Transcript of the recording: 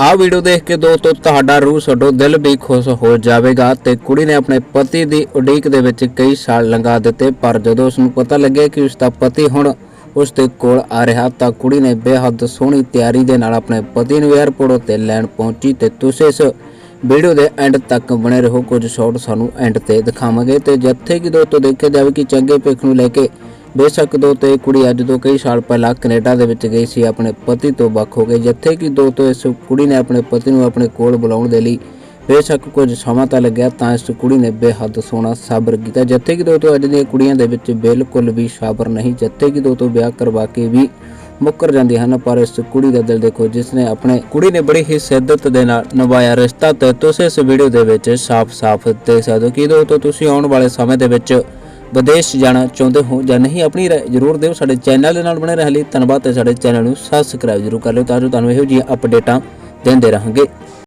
ਆਹ ਵੀਡੀਓ ਦੇਖ ਕੇ ਦੋਸਤੋ, ਤੁਹਾਡਾ ਰੂਹ ਛੱਡੋ ਦਿਲ ਵੀ ਖੁਸ਼ ਹੋ ਜਾਵੇਗਾ ਤੇ ਕੁੜੀ ਨੇ ਆਪਣੇ ਪਤੀ ਦੀ ਉਡੀਕ ਦੇ ਵਿੱਚ ਕਈ ਸਾਲ ਲੰਘਾ ਦਿੱਤੇ, ਪਰ ਜਦੋਂ ਉਸ ਨੂੰ ਪਤਾ ਲੱਗਿਆ ਕਿ ਉਸ ਦਾ ਪਤੀ ਹੁਣ ਉਸ ਦੇ ਕੋਲ ਆ ਰਿਹਾ ਤਾਂ ਕੁੜੀ ਨੇ ਬੇਹੱਦ ਸੋਹਣੀ ਤਿਆਰੀ ਦੇ ਨਾਲ ਆਪਣੇ ਪਤੀ ਨੂੰ 에ਅਰਪੋਰਟ ਉੱਤੇ ਲੈਣ ਪਹੁੰਚੀ ਤੇ ਤੁਸੀਂ ਇਸ ਵੀਡੀਓ ਦੇ ਐਂਡ ਤੱਕ ਬਣੇ ਰਹੋ। ਕੁਝ ਸ਼ਾਟ ਸਾਨੂੰ ਐਂਡ ਤੇ ਦਿਖਾਵਾਂਗੇ ਤੇ ਜਿੱਥੇ ਕਿ ਦੋਸਤੋ ਦੇਖਿਆ ਜਾਵੇ ਕਿ ਚੰਗੇ ਭਿੱਖ ਨੂੰ ਲੈ ਕੇ ਬੇਸ਼ੱਕ ਦੋ ਤੇ ਕੁੜੀ ਅੱਜ ਤੋਂ ਕਈ ਸਾਲ ਪਹਿਲਾਂ ਕੈਨੇਡਾ ਦੇ ਵਿੱਚ ਗਈ ਸੀ, ਆਪਣੇ ਪਤੀ ਤੋਂ ਵੱਖ ਹੋ ਗਈ, ਜਿੱਥੇ ਕਿ ਦੋ ਤੋਂ ਇਸ ਕੁੜੀ ਨੇ ਆਪਣੇ ਪਤੀ ਨੂੰ ਆਪਣੇ ਕੋਲ ਬੁਲਾਉਣ ਦੇ ਲਈ ਬੇਸ਼ੱਕ ਕੁਝ ਸਮਾਂ ਤਾਂ ਲੱਗਿਆ, ਤਾਂ ਇਸ ਕੁੜੀ ਨੇ ਬੇਹੱਦ ਸੋਹਣਾ ਸਬਰ ਕੀਤਾ, ਜਿੱਥੇ ਕਿ ਦੋ ਤੋਂ ਅੱਜ ਦੀਆਂ ਕੁੜੀਆਂ ਦੇ ਵਿੱਚ ਬਿਲਕੁਲ ਵੀ ਸਾਬਰ ਨਹੀਂ, ਜਿੱਥੇ ਕਿ ਦੋ ਤੋਂ ਵਿਆਹ ਕਰਵਾ ਕੇ ਵੀ ਮੁੱਕਰ ਜਾਂਦੀਆਂ ਹਨ, ਪਰ ਇਸ ਕੁੜੀ ਦਾ ਦਿਲ ਦੇਖੋ, ਜਿਸ ਨੇ ਆਪਣੇ ਕੁੜੀ ਨੇ ਬੜੀ ਹੀ ਸਿੱਧਤ ਦੇ ਨਾਲ ਨਿਭਾਇਆ ਰਿਸ਼ਤਾ, ਤੇ ਤੁਸੀਂ ਇਸ ਵੀਡੀਓ ਦੇ ਵਿੱਚ ਸਾਫ਼-ਸਾਫ਼ ਦੇਖ ਸਕਦੇ ਹੋ ਕਿ ਦੋਸਤੋ ਤੁਸੀਂ ਆਉਣ ਵਾਲੇ ਸਮੇਂ ਦੇ ਵਿੱਚ ਵਿਦੇਸ਼ ਜਾਣਾ ਚਾਹੁੰਦੇ ਹੋ ਜਾਂ ਨਹੀਂ, ਆਪਣੀ ਰਾਏ ਜ਼ਰੂਰ ਦਿਓ। ਸਾਡੇ ਚੈਨਲ ਦੇ ਨਾਲ ਬਣੇ ਰਹਿਣ ਲਈ ਧੰਨਵਾਦ ਤੇ ਸਾਡੇ ਚੈਨਲ ਨੂੰ ਸਬਸਕ੍ਰਾਈਬ ਜ਼ਰੂਰ ਕਰ ਲਿਓ ਤਾਂ ਜੋ ਤੁਹਾਨੂੰ ਇਹੋ ਜਿਹੀਆਂ ਅਪਡੇਟਾਂ ਦਿੰਦੇ ਰਹਾਂਗੇ।